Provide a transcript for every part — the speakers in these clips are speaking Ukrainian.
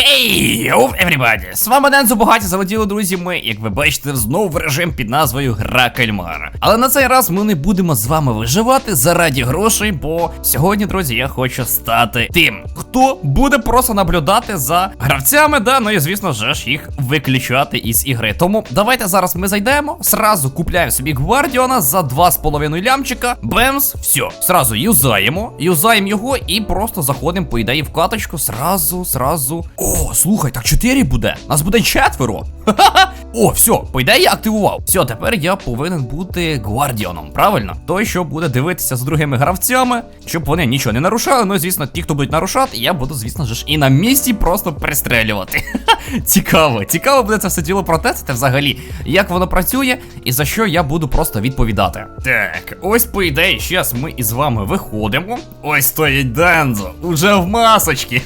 Хей, йоу, everybody! З вами Дензо Богаті залетіли, друзі. Ми, як ви бачите, знову в режим під назвою Гра Кальмара. Але на цей раз ми не будемо з вами виживати заради грошей, бо сьогодні, друзі, я хочу стати тим, хто буде просто наблюдати за гравцями, да, ну і звісно же ж їх виключати із ігри. Тому давайте зараз ми зайдемо, сразу купляємо собі гвардіона за 2,5 лямчика. Бемс, все, сразу юзаємо, юзаємо його і просто заходимо, по ідеї, в каточку. Сразу, сразу. О, слухай, так 4 буде. Нас буде четверо. Ха-ха-ха. О, все, по ідеї я активував. Все, тепер я повинен бути гвардіоном, правильно? Той, що буде дивитися з другими гравцями, щоб вони нічого не нарушали. Ну, звісно, ті, хто будуть нарушати, я буду, звісно ж, і на місці просто пристрелювати. Цікаво, цікаво буде це все діло протестити взагалі, як воно працює і за що я буду просто відповідати. Так, ось по ідеї, зараз ми із вами виходимо. Ось стоїть Дензо, уже в масочці.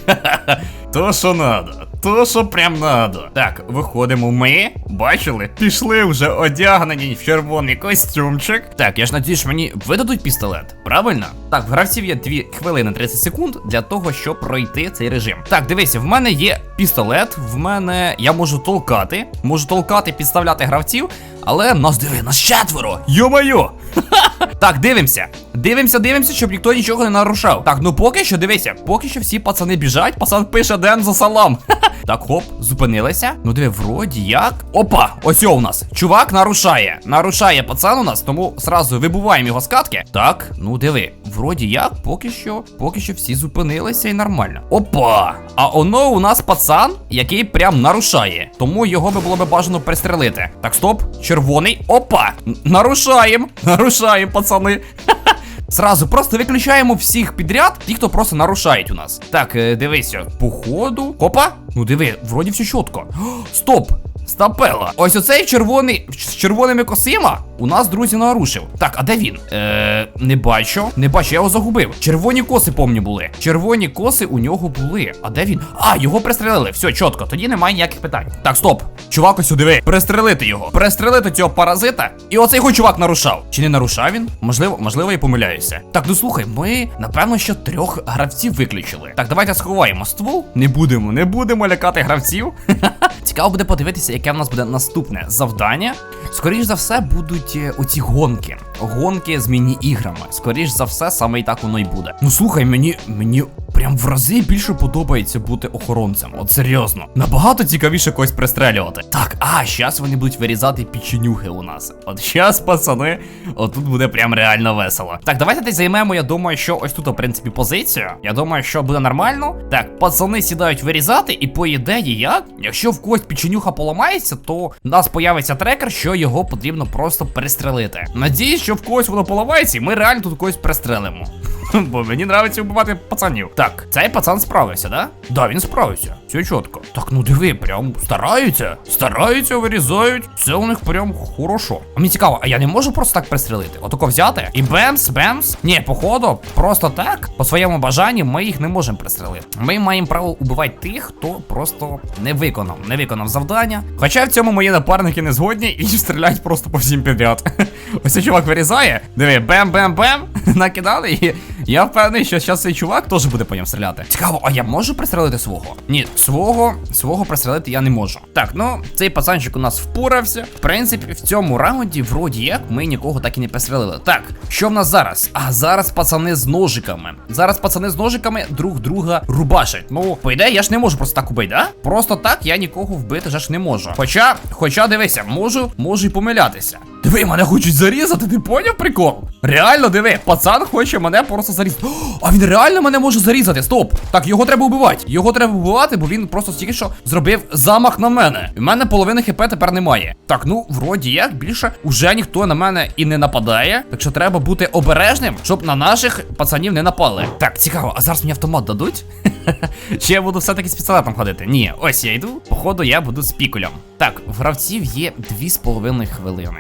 То, що надо. То, що прям надо. Так, виходимо ми. Бачили? Пішли вже одягнені в червоний костюмчик. Так, я ж надію, що мені видадуть пістолет. Правильно? Так, в гравців є 2 хвилини 30 секунд для того, щоб пройти цей режим. Так, дивися, в мене є пістолет, в мене я можу толкати. Можу толкати, підставляти гравців. Але нас диви, нас четверо! Йо-моє! Так, дивимося. Дивимося, дивимося, щоб ніхто нічого не нарушав. Так, ну поки що дивися, поки що всі пацани біжать, пацан пише Ден за салам. Так, хоп, зупинилися. Ну диви, вроді як. Опа, ось у нас. Чувак нарушає. Нарушає пацан у нас, тому сразу вибуваємо його з катки. Так, ну диви, вроді як, поки що, поки що всі зупинилися і нормально. Опа! А оно у нас пацан, який прям нарушає. Тому його би було би бажано пристрелити. Так, стоп, червоний. Опа! Нарушаємо! Нарушаємо, пацани. Сразу просто виключаємо всіх підряд, ті, хто просто нарушають у нас. Так, е, дивися, походу. Опа! Ну диви, вроді все чітко. Стоп! Стапела. Ось оцей червоний з червоними косима у нас, друзі, нарушив. Так, а де він? Е, не бачу. Не бачу, я його загубив. Червоні коси, помню, були. Червоні коси у нього були. А де він? А, його пристрелили. Все, чітко, тоді немає ніяких питань. Так, стоп. Чувак, ось сюди. Пристрелити його. Пристрелити цього паразита. І оцей його чувак нарушав. Чи не нарушав він? Можливо, можливо, я помиляюся. Так, ну слухай, ми напевно що трьох гравців виключили. Так, давайте сховаємо ствол. Не будемо, не будемо лякати гравців. Цікаво буде подивитися, яке в нас буде наступне завдання. Скоріш за все, будуть е, оці гонки. Гонки з міні-іграми. Скоріш за все, саме і так воно й буде. Ну слухай, мені мені прям в рази більше подобається бути охоронцем. От серйозно. Набагато цікавіше когось пристрелювати. Так, а зараз вони будуть вирізати печенюхи у нас. От зараз, пацани, отут буде прям реально весело. Так, давайте десь займемо, я думаю, що ось тут, в принципі, позицію. Я думаю, що буде нормально. Так, пацани сідають вирізати, і по ідеї, як? Якщо в когось печенюха поламається, то у нас появиться трекер, що його потрібно просто пристрелити. Надіюсь, що в когось воно поламається, і ми реально тут когось пристрелимо. Бо мені нравиться вбивати пацанів. Так, цей пацан справився, да? Да, він справився. Все чітко. Так, ну диви, прям стараються. Стараються, вирізають. Все у них прям хорошо. А мені цікаво, а я не можу просто так пристрелити? Отако взяти і бемс, бемс. Ні, походу, просто так, по своєму бажанню, ми їх не можемо пристрелити. Ми маємо право убивати тих, хто просто не виконав, не виконав завдання. Хоча в цьому мої напарники не згодні і стріляють просто по всім підряд. Ось цей чувак вирізає. Диви, бем-бем-бем. Накидали і я впевнений, що зараз цей чувак теж буде по ньому стріляти. Цікаво, а я можу пристрелити свого? Ні, свого, свого пристрелити я не можу. Так, ну цей пацанчик у нас впорався. В принципі, в цьому раунді, вроді як, ми нікого так і не пристрелили. Так, що в нас зараз? А зараз пацани з ножиками. Зараз пацани з ножиками друг друга рубашать. Ну, по ідеї, я ж не можу просто так убити, да? Просто так я нікого вбити ж не можу. Хоча, хоча, дивися, можу, можу і помилятися. Диви, мене хочуть зарізати, ти поняв прикол? Реально, диви, пацан хоче мене просто зарізати. А він реально мене може зарізати. Стоп. Так, його треба вбивати. Його треба вбивати, бо він просто тільки що зробив замах на мене. В мене половини хп тепер немає. Так, ну, вроді як, більше уже ніхто на мене і не нападає. Так що треба бути обережним, щоб на наших пацанів не напали. Так, цікаво, а зараз мені автомат дадуть? Чи я буду все-таки з пістолетом ходити? Ні, ось я йду. Походу, я буду з пікулем. Так, в гравців є 2,5 хвилини.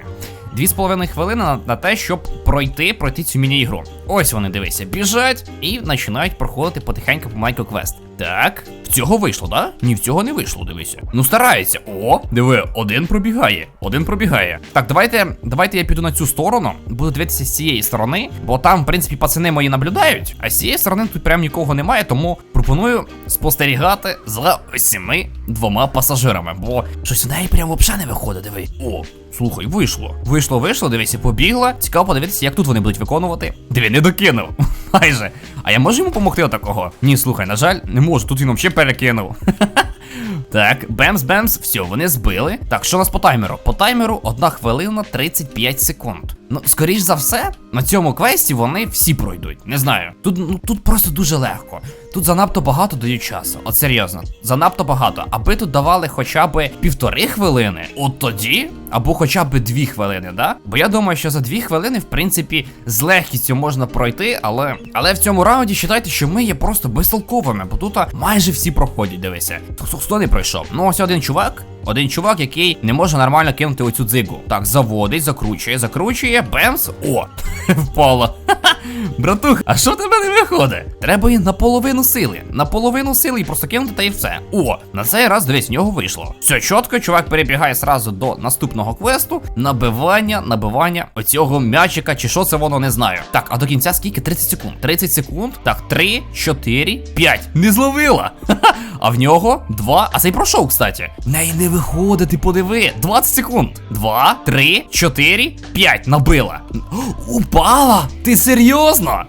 Дві з половиною хвилини на, на те, щоб пройти, пройти цю міні-ігру. Ось вони, дивися, біжать і починають проходити потихеньку по майкроквест. Так, в цього вийшло, да? Ні, в цього не вийшло, дивися. Ну старається. О, диви, один пробігає. Один пробігає. Так, давайте, давайте я піду на цю сторону. Буду дивитися з цієї сторони, бо там, в принципі, пацани мої наблюдають, а з цієї сторони тут прям нікого немає, тому пропоную спостерігати за усіми двома пасажирами. Бо щось у неї прям взагалі не виходить, диви. О, слухай, вийшло. Вийшло, вийшло, дивися, побігла. Цікаво подивитися, як тут вони будуть виконувати. Диви, не докинув. Майже. А я можу йому допомогти отакого? Ні, слухай, на жаль, не можу. Тут він взагалі перекинув. Так, бемс, бемс, все, вони збили. Так, що у нас по таймеру? По таймеру 1 хвилина 35 секунд. Ну, скоріш за все, на цьому квесті вони всі пройдуть. Не знаю. Тут ну тут просто дуже легко. Тут занадто багато дають часу. От серйозно, занадто багато. Аби тут давали хоча б півтори хвилини, от тоді, або хоча б дві хвилини, да? Бо я думаю, що за дві хвилини, в принципі, з легкістю можна пройти, але але в цьому раунді вважайте, що ми є просто безтолковими, бо тут майже всі проходять, дивися. Хто, не пройшов? Ну, ось один чувак. Один чувак, який не може нормально кинути оцю дзигу. Так, заводить, закручує, закручує, бемс. О, впало. Братух, а що тебе не виходить? Треба її наполовину сили. Наполовину сили і просто кинути та і все. О, на цей раз дивись, в нього вийшло. Все чітко, чувак перебігає сразу до наступного квесту. Набивання, набивання оцього м'ячика, чи що це воно не знаю. Так, а до кінця скільки? 30 секунд. 30 секунд. Так, 3, 4, 5. Не зловила. А в нього 2. А цей пройшов, кстати. В неї не виходить, ти подиви. 20 секунд. 2, 3, 4, 5. Набила. Упала! Ти серйозно?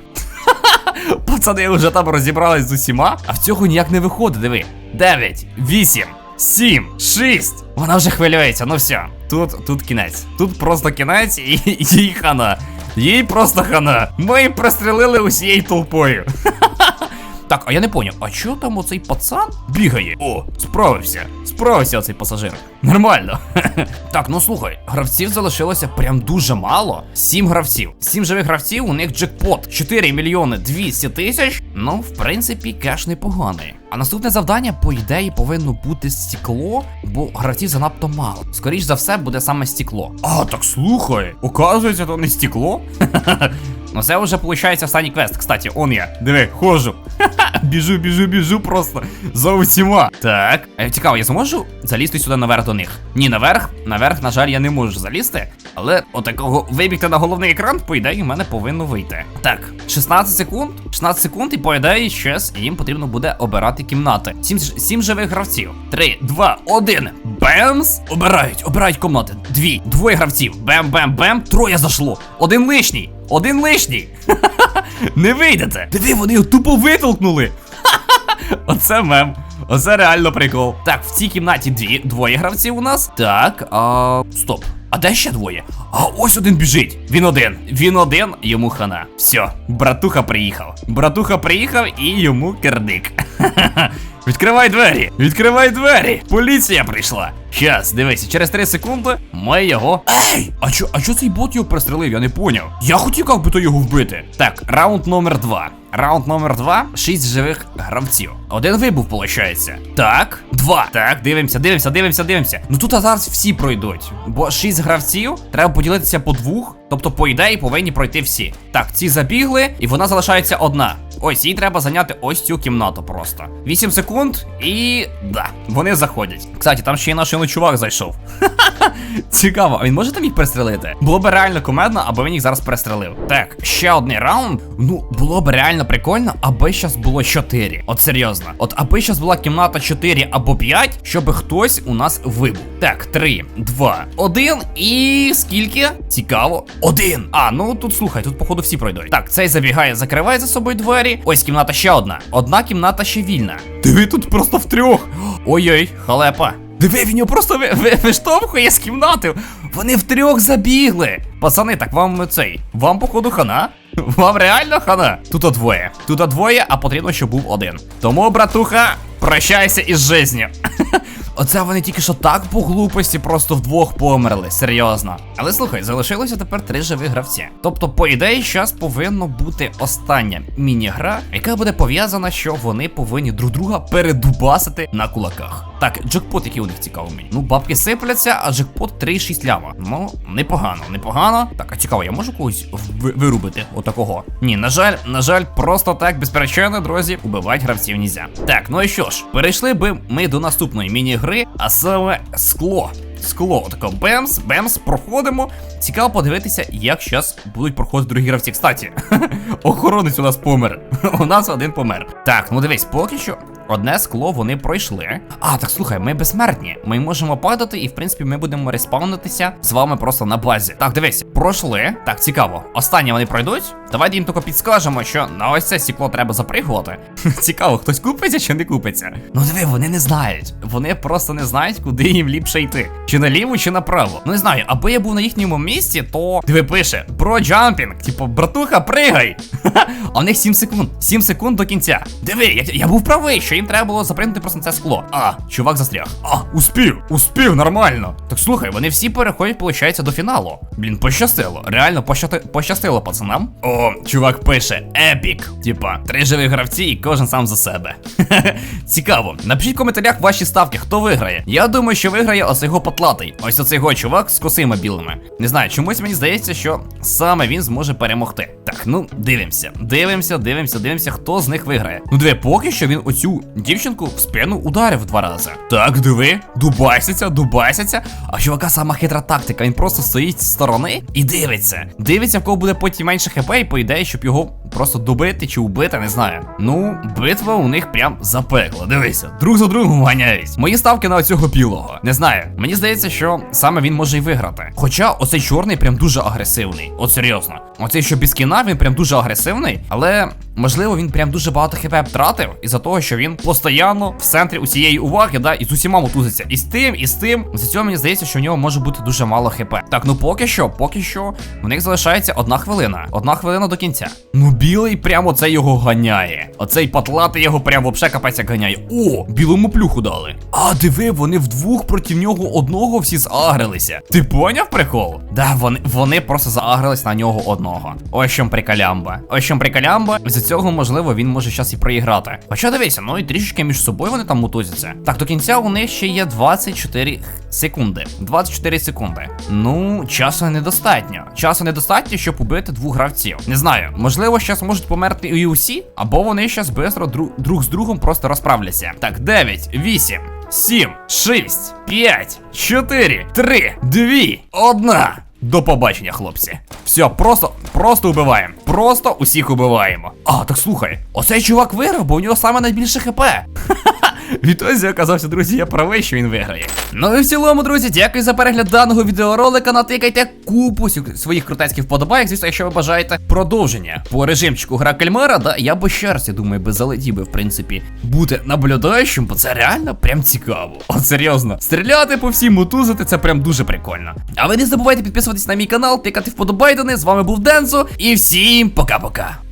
Пацани вже там розібрались з усіма, а в цього ніяк не виходить, диви. 9, 8, 7, 6. Вона вже хвилюється, ну все. Тут, тут кінець. Тут просто кінець і їй хана. Їй просто хана. Ми її прострелили усією толпою. Так, а я не поняв, а чого там оцей пацан бігає? О, справився. Справився оцей пасажир. Нормально. так, ну слухай, гравців залишилося прям дуже мало. Сім гравців. Сім живих гравців, у них джекпот 4 мільйони 200 тисяч. Ну, в принципі, кеш непоганий. А наступне завдання, по ідеї, повинно бути стекло, бо гравців занадто мало. Скоріш за все, буде саме стекло. А, так слухай, оказується, то не стекло. Ну це вже виходить останній квест. Кстати, он я. Диви, ходжу. біжу, біжу, біжу просто за усіма. Так. Е, Цікаво, я зможу залізти сюди наверх до них? Ні, наверх. Наверх, на жаль, я не можу залізти. Але отакого вибігти на головний екран, по ідеї, в мене повинно вийти. Так, 16 секунд. 16 секунд, і по ідеї, щас їм потрібно буде обирати кімнати. Сім, сім живих гравців. Три, два, один. Бемс! Обирають, обирають кімнати. Дві, двоє гравців. Бем-бем-бем. Троє зашло. Один лишній. Один лишній. Не вийдете. Диви, вони його тупо витолкнули. Оце мем. Оце реально прикол. Так, в цій кімнаті дві, двоє гравців у нас. Так, а. Стоп. А де ще двоє? А ось один біжить. Він один. Він один, йому хана. Все, братуха приїхав. Братуха приїхав і йому кердик. Відкривай двері! Відкривай двері! Поліція прийшла! Щас, дивися, через 3 секунди ми його. Ей! А чо, а чо цей бот його пристрелив? Я не поняв. Я хотів як би то його вбити. Так, раунд номер 2. Раунд номер 2. 6 живих гравців. Один вибув, виходить. Так, два. Так, дивимося, дивимося, дивимося, дивимося. Ну тут зараз всі пройдуть. Бо 6 гравців треба поділитися по двох. Тобто, по ідеї, повинні пройти всі. Так, ці забігли, і вона залишається одна. Ось їй треба зайняти ось цю кімнату просто. 8 секунд і. да, вони заходять. Кстати, там ще й наш юний чувак зайшов. Цікаво, а він може там їх перестрелити? Було б реально комедно, аби він їх зараз перестрелив. Так, ще один раунд. Ну, було б реально прикольно, аби щас було 4. От серйозно. От аби щас була кімната 4 або 5, щоб хтось у нас вибув. Так, 3, 2, 1 і скільки? Цікаво. Один. А, ну тут слухай, тут, походу, всі пройдуть. Так, цей забігає, закриває за собою двері. Ось кімната ще одна. Одна кімната ще вільна. Диви тут просто в трьох. Ой-ой, халепа. Диви, він його просто ви, ви, виштовхує з кімнати. Вони втрьох забігли. Пацани, так вам цей. Вам, походу, хана? Вам реально хана? Тут двоє. Тут двоє, а потрібно, щоб був один. Тому, братуха, прощайся із жизнью. Оце вони тільки що так по глупості просто вдвох померли, серйозно. Але слухай, залишилося тепер три живих гравці. Тобто, по ідеї, зараз повинно бути остання міні-гра, яка буде пов'язана, що вони повинні друг друга передубасити на кулаках. Так, джекпот, який у них цікавий мені. Ну, бабки сипляться, а джекпот 3,6 ляма. Ну, непогано, непогано. Так, а цікаво, я можу когось вирубити отакого? Ні, на жаль, на жаль, просто так без причини, друзі, убивати гравців нельзя. Так, ну і що ж, перейшли би ми до наступної міні-гри, а саме скло. Скло, тако бемс, бемс, проходимо. Цікаво подивитися, як зараз будуть проходити другі гравці. Кстати, охоронець у нас помер. у нас один помер. Так, ну дивись, поки що. Одне скло вони пройшли. А, так слухай, ми безсмертні. Ми можемо падати, і в принципі ми будемо респаунитися з вами просто на базі. Так, дивись, пройшли. Так, цікаво. Останні вони пройдуть. Давайте їм тільки підскажемо, що на ось це стекло треба запригувати. Цікаво, хтось купиться чи не купиться. Ну диви, вони не знають. Вони просто не знають, куди їм ліпше йти. Чи наліво, чи направо. Ну не знаю, аби я був на їхньому місці, то диви пише про джампінг. Типу, братуха, пригай. а в них 7 секунд. 7 секунд до кінця. Диви, я, я був правий, що їм треба було запригнути просто на це скло. А, чувак застряг. А, успів, успів, нормально. Так слухай, вони всі переходять, виходить, до фіналу. Блін, пощастило. Реально пощати... пощастило пацанам. О, чувак пише епік. Типа, три живі гравці і кожен сам за себе. Цікаво. Напишіть в коментарях ваші ставки, хто виграє. Я думаю, що виграє ось його потлатий. Ось оцей його чувак з косима білими. Не знаю, чомусь мені здається, що саме він зможе перемогти. Так, ну дивимося. Дивимося, дивимося, дивимося, хто з них виграє. Ну диви, поки що він оцю дівчинку в спину ударив два рази. Так, диви, дубайситься, дубайситься. А чувака сама хитра тактика. Він просто стоїть з сторони і дивиться. Дивиться, в кого буде потім менше хп, і по ідеї, щоб його просто добити чи убити, не знаю. Ну, битва у них прям запекла. Дивися, друг за другом ганяють. Мої ставки на оцього білого. Не знаю. Мені здається, що саме він може й виграти. Хоча оцей чорний прям дуже агресивний. От серйозно. Оцей, що без він прям дуже агресивний, але можливо він прям дуже багато хп втратив із-за того, що він постійно в центрі усієї уваги, да, і з усіма мотузиться. І з тим, і з тим. За цього мені здається, що в нього може бути дуже мало хп. Так, ну поки що, поки що, в них залишається одна хвилина. Одна хвилина до кінця. Ну, білий прямо це його ганяє. Оцей патлатий його прямо вообще капець як ганяє. О, білому плюху дали. А, диви, вони вдвох проти нього одного всі заагрилися. Ти поняв прикол? Да, вони, вони просто заагрились на нього одного. Ось чим прикалямба. Ось чим прикалямба. За цього, можливо, він може зараз і проіграти. Хоча дивися, ну і трішечки між собою вони там мутузяться. Так, до кінця у них ще є 24 секунди. 24 секунди. Ну, часу недостатньо. Часу недостатньо, щоб убити двох гравців. Не знаю, можливо, зараз можуть померти і усі, або вони зараз швидко друг, друг з другом просто розправляться. Так, 9, 8, 7, 6, 5, 4, 3, 2, 1. До побачення, хлопці. Все, просто, просто убиваємо. Просто усіх убиваємо. А, так слухай, оцей чувак виграв, бо у нього саме найбільше хп. Відтоді оказався, друзі, я правий, що він виграє. Ну і в цілому, друзі, дякую за перегляд даного відеоролика. Натикайте купу своїх крутецьких вподобайок. Звісно, якщо ви бажаєте продовження по режимчику гра кальмара, да, я би ще раз, я думаю, би залетів би, в принципі, бути наблюдаючим, бо це реально прям цікаво. От серйозно. Стріляти по всім, мутузити, це прям дуже прикольно. А ви не забувайте підписуватись на мій канал, тикати вподобайдени. З вами був Дензо, і всім пока-пока.